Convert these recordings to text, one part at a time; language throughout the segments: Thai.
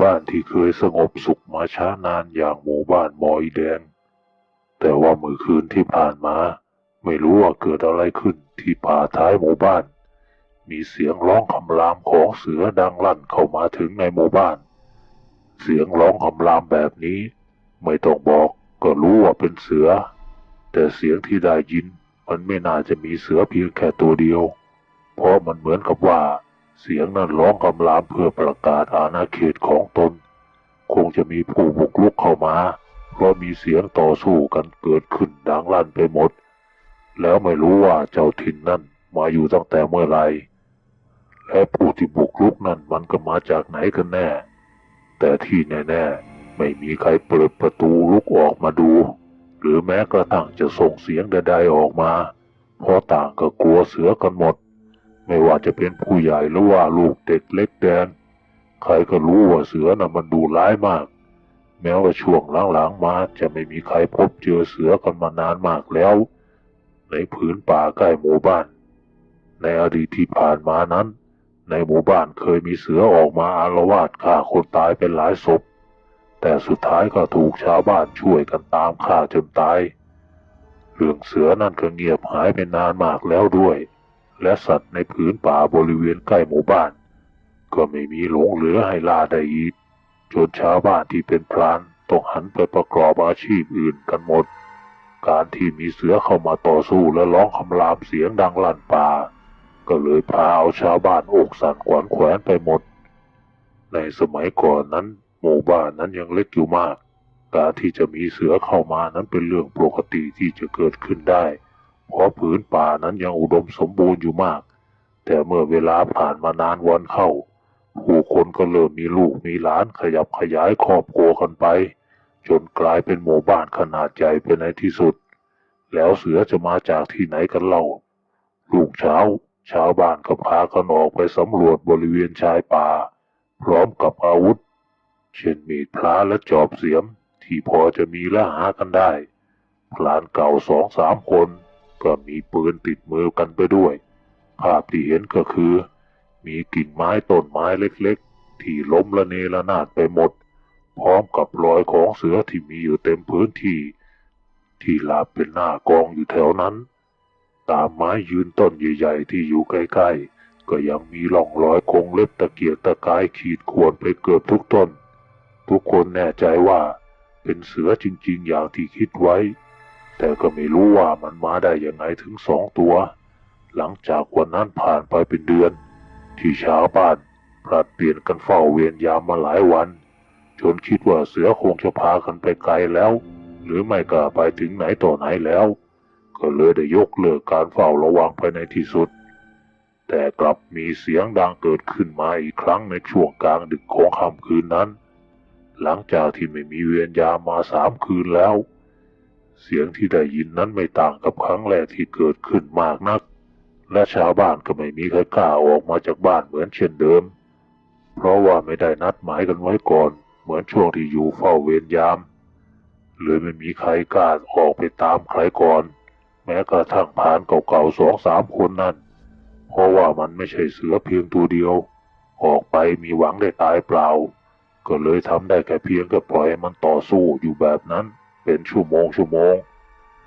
บ้านที่เคยสงบสุขมาช้านานอย่างหมู่บ้านหมอยแดง แต่ว่าเมื่อคืนที่ผ่านมา ไม่รู้ว่าเกิดอะไรขึ้นที่ป่าท้ายหมู่บ้าน มีเสียงร้องคำรามของเสือดังลั่นเข้ามาถึงในหมู่บ้าน เสียงร้องคำรามแบบนี้ ไม่ต้องบอกก็รู้ว่าเป็นเสือ แต่เสียงที่ได้ยินมันไม่น่าจะมีเสือเพียงแค่ตัวเดียว เพราะมันเหมือนกับว่า เสียงนั้นร้องคำรามเพื่อประกาศอาณาเขตของตน คงจะมีผู้บุกรุกเข้ามา เพราะมีเสียงต่อสู้กันเกิดขึ้นดังลั่นไปหมด แล้วไม่รู้ว่าเจ้าถิ่นนั่นมาอยู่ตั้งแต่เมื่อไหร่และผู้ที่บุกรุกนั่นมันก็มาจากไหนกันแน่ แต่ที่แน่ๆไม่มีใครเปิดประตูลุกออกมาดู หรือแม้กระทั่งจะส่งเสียงใดๆออกมา เพราะต่างก็กลัวเสือกันหมด ไม่ว่าจะเป็นผู้ใหญ่หรือว่าลูกเด็กเล็กแดงใครก็รู้ว่าเสือน่ะมันดูร้ายมาก แม้ว่าช่วงหลังๆมาจะไม่มีใครพบเจอเสือกันมานานมากแล้ว ในผืนป่าใกล้หมู่บ้าน ในอดีตที่ผ่านมานั้น ในหมู่บ้านเคยมีเสือออกมาอารวาสฆ่าคนตายเป็นหลายศพ แต่สุดท้ายก็ถูกชาวบ้านช่วยกันตามฆ่าจนตาย เรื่องเสือนั่นก็เงียบหายไปนานมากแล้วด้วย และสัตว์ในผืนป่าบริเวณใกล้หมู่บ้าน ก็ไม่มีหลงเหลือให้ล่าได้อีกจนชาวบ้านที่เป็นพรานต้องหันไปประกอบอาชีพอื่นกันหมด การที่มีเสือเข้ามาต่อสู้และร้องคำรามเสียงดังลั่นป่า ก็เลยพาเอาชาวบ้านอกสั่นขวัญแขวนไปหมด ในสมัยก่อนนั้น หมู่บ้านนั้นยังเล็กอยู่มาก การที่จะมีเสือเข้ามานั้นเป็นเรื่องปกติที่จะเกิดขึ้นได้ เพราะผืนป่านั้นยังอุดมสมบูรณ์อยู่มาก แต่เมื่อเวลาผ่านมานานวันเข้า ผู้คนก็เริ่มมีลูกมีหลานขยับขยายครอบครัวกันไป จนกลายเป็นหมู่บ้านขนาดใหญ่ไปในที่สุด แล้วเสือจะมาจากที่ไหนกันเล่ารุ่งเช้า ชาวบ้านก็พากันออกไปสำรวจบริเวณชายป่า พร้อมกับอาวุธ เช่นมีดพระและจอบเสียมที่พอจะมีและหากันได้ พลานเก่าสองสามคน ก็มีปืนติดมือกันไปด้วย ภาพที่เห็นก็คือ มีกิ่งไม้ต้นไม้เล็กๆ ที่ล้มละเนระนาดไปหมด พร้อมกับรอยของเสือที่มีอยู่เต็มพื้นที่ ที่ลาบเป็นหน้ากองอยู่แถวนั้น ตามไม้ยืนต้นใหญ่ๆ ที่อยู่ใกล้ๆ ก็ยังมีร่องรอยคงเล็บตะเกียกตะกายขีดข่วนไปเกือบทุกต้น ทุกคนแน่ใจว่าเป็นเสือจริงๆ อย่างที่คิดไว้ แต่ก็ไม่รู้ว่ามันมาได้ยังไงถึงสองตัว หลังจากวันนั้นผ่านไปเป็นเดือน ที่ชาวบ้านผลัดเปลี่ยนกันเฝ้าเวรยามมาหลายวัน จนคิดว่าเสือคงจะพากันไปไกลแล้ว หรือไม่ก็ไปถึงไหนต่อไหนแล้ว ก็เลยได้ยกเลิกการเฝ้าระวังไปในที่สุด แต่กลับมีเสียงดังเกิดขึ้นมาอีกครั้งในช่วงกลางดึกของค่ำคืนนั้น หลังจากที่ไม่มีเวรยามมาสามคืนแล้ว เสียงที่ได้ยินนั้นไม่ต่างกับครั้งแรกที่เกิดขึ้นมากนัก และชาวบ้านก็ไม่มีใครกล้าออกมาจากบ้านเหมือนเช่นเดิม เพราะว่าไม่ได้นัดหมายกันไว้ก่อน เหมือนช่วงที่อยู่เฝ้าเวรยามเลยไม่มีใครกล้าออกไปตามใครก่อน แม้กระทั่งผานเก่าๆสองสามคนนั่น เพราะว่ามันไม่ใช่เสือเพียงตัวเดียว ออกไปมีหวังได้ตายเปล่า ก็เลยทำได้แค่เพียงแค่ปล่อยมันต่อสู้อยู่แบบนั้น เป็นชั่วโมงชั่วโมง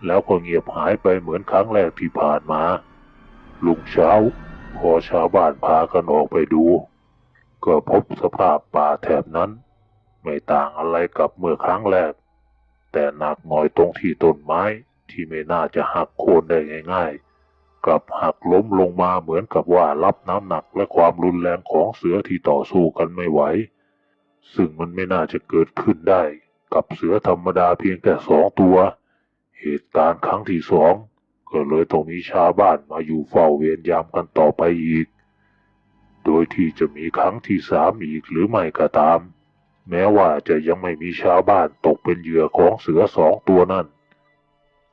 แล้วก็เงียบหายไปเหมือนครั้งแรกที่ผ่านมาลุงเช้า พอชาวบ้านพากันออกไปดู ก็พบสภาพป่าแถบนั้น ไม่ต่างอะไรกับเมื่อครั้งแรก แต่หนักหน่อยตรงที่ต้นไม้ที่ไม่น่าจะหักโค่นได้ง่ายๆกลับหักล้มลงมาเหมือนกับว่ารับน้ำหนักและความรุนแรงของเสือที่ต่อสู้กันไม่ไหว ซึ่งมันไม่น่าจะเกิดขึ้นได้ กับเสือธรรมดาเพียงแค่สองตัว เหตุการณ์ครั้งที่สองก็เลยต้องมีชาวบ้านมาอยู่เฝ้าเวรยามกันต่อไปอีก โดยที่จะมีครั้งที่สามอีกหรือไม่ก็ตาม แม้ว่าจะยังไม่มีชาวบ้านตกเป็นเหยื่อของเสือสองตัวนั่น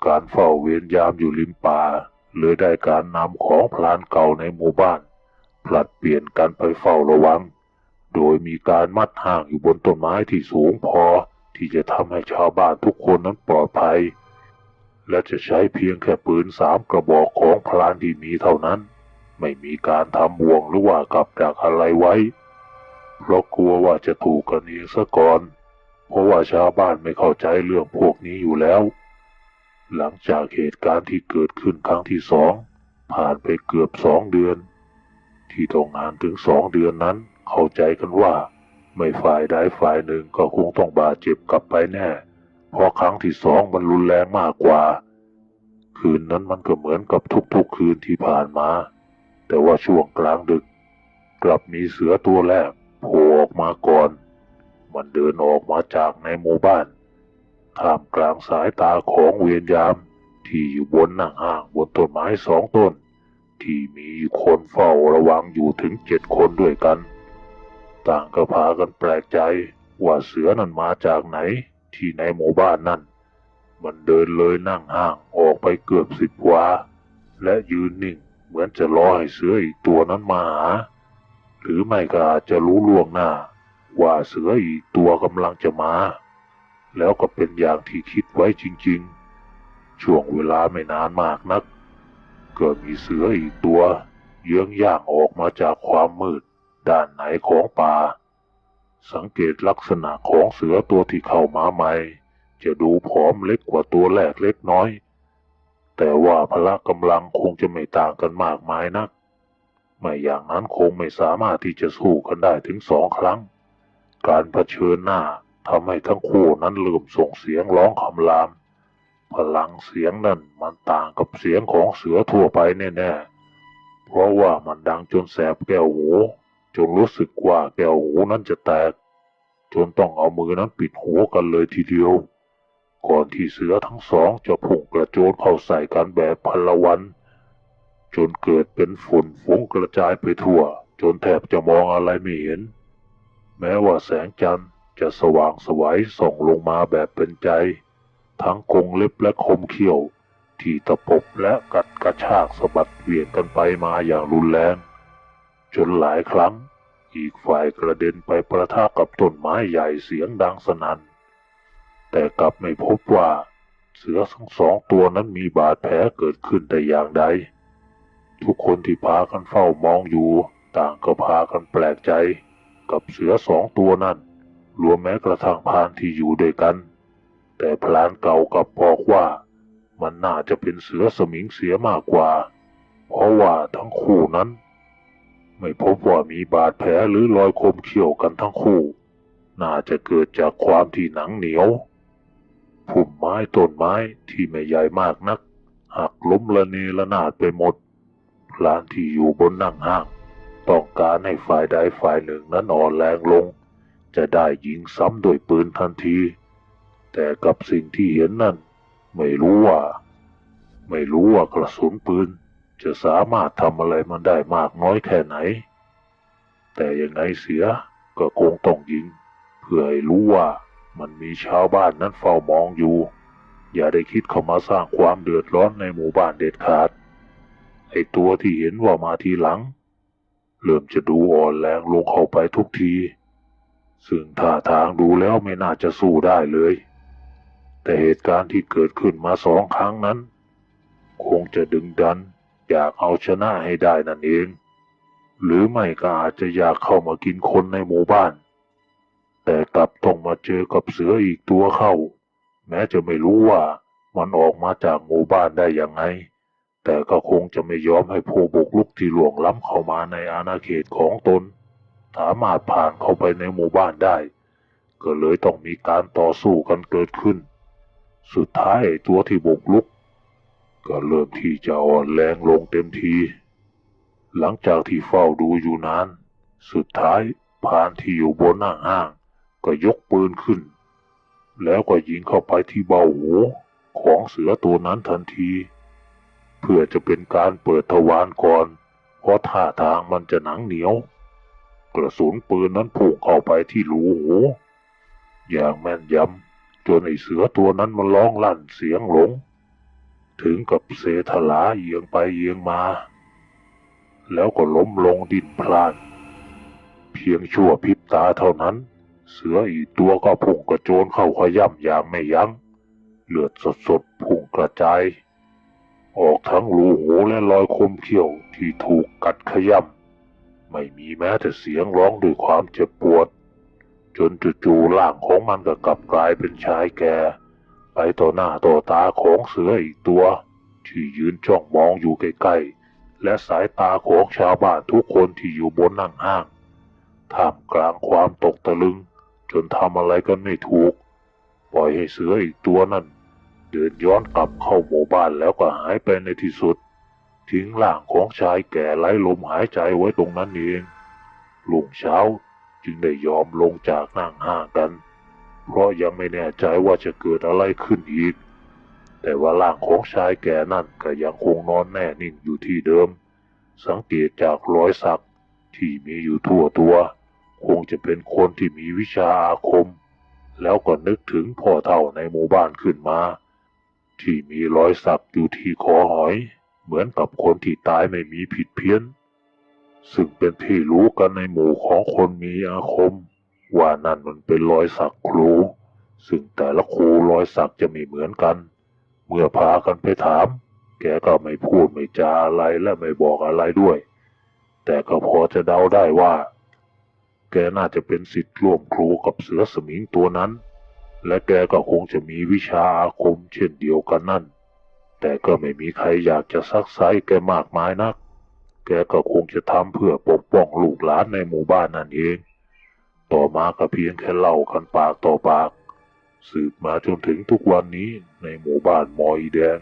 การเฝ้าเวรยามอยู่ริมป่าเลยได้การนำของพลานเก่าในหมู่บ้าน ผลัดเปลี่ยนกันไปเฝ้าระวัง โดยมีการมัดห่างอยู่บนต้นไม้ที่สูงพอ ที่จะทำให้ชาวบ้านทุกคนนั้นปลอดภัย และจะใช้เพียงแค่ปืนสามกระบอกของพลานที่มีเท่านั้น ไม่มีการทำบ่วงหรือว่ากับดักอะไรไว้ เพราะกลัวว่าจะถูกกันเองซะก่อน เพราะว่าชาวบ้านไม่เข้าใจเรื่องพวกนี้อยู่แล้ว หลังจากเหตุการณ์ที่เกิดขึ้นครั้งที่สองผ่านไปเกือบสองเดือน ที่ต้องานถึงสองเดือนนั้นเข้าใจกันว่า ไม่ฝ่ายใดฝ่ายหนึ่งก็คงต้องบาดเจ็บกลับไปแน่ เพราะครั้งที่สองมันรุนแรงมากกว่า คืนนั้นมันก็เหมือนกับทุกๆคืนที่ผ่านมา แต่ว่าช่วงกลางดึก กลับมีเสือตัวแรกโผล่ออกมาก่อน มันเดินออกมาจากในหมู่บ้านท่ามกลางสายตาของเวียนยาม ที่อยู่บนหนังห้างบนต้นไม้สองต้น ที่มีคนเฝ้าระวังอยู่ถึงเจ็ดคนด้วยกัน ต่างก็พากันแปลกใจว่าเสือนั้นมาจากไหน ที่ในหมู่บ้านนั้นมันเดินเลยนั่งห้างออกไปเกือบสิบวา และยืนนิ่งเหมือนจะรอให้เสืออีกตัวนั้นมาหา หรือไม่ก็อาจจะรู้ล่วงหน้า ว่าเสืออีกตัวกำลังจะมา แล้วก็เป็นอย่างที่คิดไว้จริง ๆ ช่วงเวลาไม่นานมากนักก็มีเสืออีกตัว เยื้องย่างออกมาจากความมืด ด้านไหนของป่า สังเกตลักษณะของเสือตัวที่เข้ามาใหม่ จะดูผอมเล็กกว่าตัวแรกเล็กน้อย แต่ว่าพละกำลังคงจะไม่ต่างกันมากมายนัก ไม่อย่างนั้นคงไม่สามารถที่จะสู้กันได้ถึงสองครั้ง การเผชิญหน้าทำให้ทั้งคู่นั้นลืมส่งเสียงร้องคำราม พลังเสียงนั่นมันต่างกับเสียงของเสือทั่วไปแน่ๆ เพราะว่ามันดังจนแสบแก้วหู จนรู้สึกว่าแก้วหูนั้นจะแตก จนต้องเอามือนั้นปิดหูกันเลยทีเดียว ก่อนที่เสือทั้งสองจะพุ่งกระโจนเข้าใส่กันแบบพลวัน จนเกิดเป็นฝุ่นฟุ้งกระจายไปทั่ว จนแทบจะมองอะไรไม่เห็น แม้ว่าแสงจันทร์จะสว่างสวัยส่องลงมาแบบเป็นใจ ทั้งกรงเล็บและคมเขี้ยว ที่ตะปบและกัดกระชากสะบัดเหวี่ยงกันไปมาอย่างรุนแรง จนหลายครั้ง อีกฝ่ายกระเด็นไปประทะกับต้นไม้ใหญ่เสียงดังสนั่นแต่กลับไม่พบว่าเสือทั้งสองตัวนั้นมีบาดแผลเกิดขึ้นแต่อย่างใด ทุกคนที่พากันเฝ้ามองอยู่ ต่างก็พากันแปลกใจ กับเสือสองตัวนั้น รวมแม้กระทั่งพานที่อยู่ด้วยกัน แต่พลานเก่ากับบอกว่า มันน่าจะเป็นเสือสมิงเสียมากกว่า เพราะว่าทั้งคู่นั้น ไม่พบว่ามีบาดแผลหรือรอยคมเขี้ยวกันทั้งคู่ น่าจะเกิดจากความที่หนังเหนียวพุ่มไม้ต้นไม้ที่ไม่ใหญ่มากนัก หักล้มละเนระนาดไปหมดลานที่อยู่บนนั่งห้าง ต้องการให้ฝ่ายใดฝ่ายหนึ่งนั้นอ่อนแรงลง จะได้ยิงซ้ำด้วยปืนทันที แต่กับสิ่งที่เห็นนั่น ไม่รู้ว่า ไม่รู้ว่ากระสุนปืน จะสามารถทำอะไรมันได้มากน้อยแค่ไหน แต่ยังไงเสียก็คงต้องยิง เพื่อให้รู้ว่ามันมีชาวบ้านนั้นเฝ้ามองอยู่ อย่าได้คิดเข้ามาสร้างความเดือดร้อนในหมู่บ้านเด็ดขาด ไอตัวที่เห็นว่ามาทีหลัง เริ่มจะดูอ่อนแรงลงเข้าไปทุกที ซึ่งท่าทางดูแล้วไม่น่าจะสู้ได้เลย แต่เหตุการณ์ที่เกิดขึ้นมาสองครั้งนั้น คงจะดึงดัน อยากเอาชนะให้ได้นั่นเอง หรือไม่ก็อาจจะอยากเข้ามากินคนในหมู่บ้าน แต่กลับต้องมาเจอกับเสืออีกตัวเข้า แม้จะไม่รู้ว่ามันออกมาจากหมู่บ้านได้ยังไง แต่ก็คงจะไม่ยอมให้ผู้บุกลุกที่หลวงล้ำเข้ามาในอาณาเขตของตน สามารถผ่านเข้าไปในหมู่บ้านได้ ก็เลยต้องมีการต่อสู้กันเกิดขึ้น สุดท้ายตัวที่บุกลุก ก็เริ่มที่จะอ่อนแรงลงเต็มที หลังจากที่เฝ้าดูอยู่นาน สุดท้ายพานที่อยู่บนหน้าห้าง ก็ยกปืนขึ้น แล้วก็ยิงเข้าไปที่เบ้าหูของเสือตัวนั้นทันที เพื่อจะเป็นการเปิดทวารก่อน เพราะท่าทางมันจะหนังเหนียว กระสุนปืนนั้นพุ่งเข้าไปที่รูหูอย่างแม่นยำจนไอเสือตัวนั้นมันร้องลั่นเสียงหลง ถึงกับเสถลาเอียงไปเอียงมา แล้วก็ล้มลงดินพลาน เพียงชั่วพริบตาเท่านั้น เสืออีกตัวก็พุ่งกระโจนเข้าขย่ำอย่างไม่ยัง้ง เลือดสดๆพุ่งกระจาย ออกทั้งรูหูและรอยคมเขี้ยวที่ถูกกัดขย่ไม่มีแม้แต่เสียงร้องด้วยความเจ็บปวด จนจู่ๆร่างของมันก็กลับกลายเป็นชายแก่ ไปต่อหน้าต่อตาของเสืออีกตัว ที่ยืนจ้องมองอยู่ใกล้ๆ และสายตาของชาวบ้านทุกคนที่อยู่บนนั่งห้างท่ามกลางความตกตะลึง จนทำอะไรกันไม่ถูก ปล่อยให้เสืออีกตัวนั่นเดินย้อนกลับเข้าหมู่บ้านแล้วก็หายไปในที่สุด ทิ้งร่างของชายแก่ไร้ลมหายใจไว้ตรงนั้นเองลุงเช้าจึงได้ยอมลงจากนั่งห้างกัน เพราะยังไม่แน่ใจว่าจะเกิดอะไรขึ้นอีก แต่ว่าร่างของชายแก่นั่นก็ยังคงนอนแน่นิ่งอยู่ที่เดิม สังเกตจากรอยสักที่มีอยู่ทั่วตัว คงจะเป็นคนที่มีวิชาอาคม แล้วก็นึกถึงพ่อเฒ่าในหมู่บ้านขึ้นมา ที่มีรอยสักอยู่ที่คอหอย เหมือนกับคนที่ตายไม่มีผิดเพี้ยน ซึ่งเป็นที่รู้กันในหมู่ของคนมีอาคม ว่านั่นมันเป็นรอยสักครู ซึ่งแต่ละครูรอยสักจะไม่เหมือนกัน เมื่อพากันไปถาม แกก็ไม่พูดไม่จาอะไรและไม่บอกอะไรด้วย แต่ก็พอจะเดาได้ว่า แกน่าจะเป็นสิทธิ์ร่วมครูกับเสือสมิงตัวนั้น และแกก็คงจะมีวิชาอาคมเช่นเดียวกันนั่น แต่ก็ไม่มีใครอยากจะซักไซแกมากมายนัก แกก็คงจะทำเพื่อปกป้องลูกหลานในหมู่บ้านนั่นเอง ต่อมาก็เพียงแค่เล่ากันปากต่อปาก สืบมาจนถึงทุกวันนี้ในหมู่บ้านมอยแดง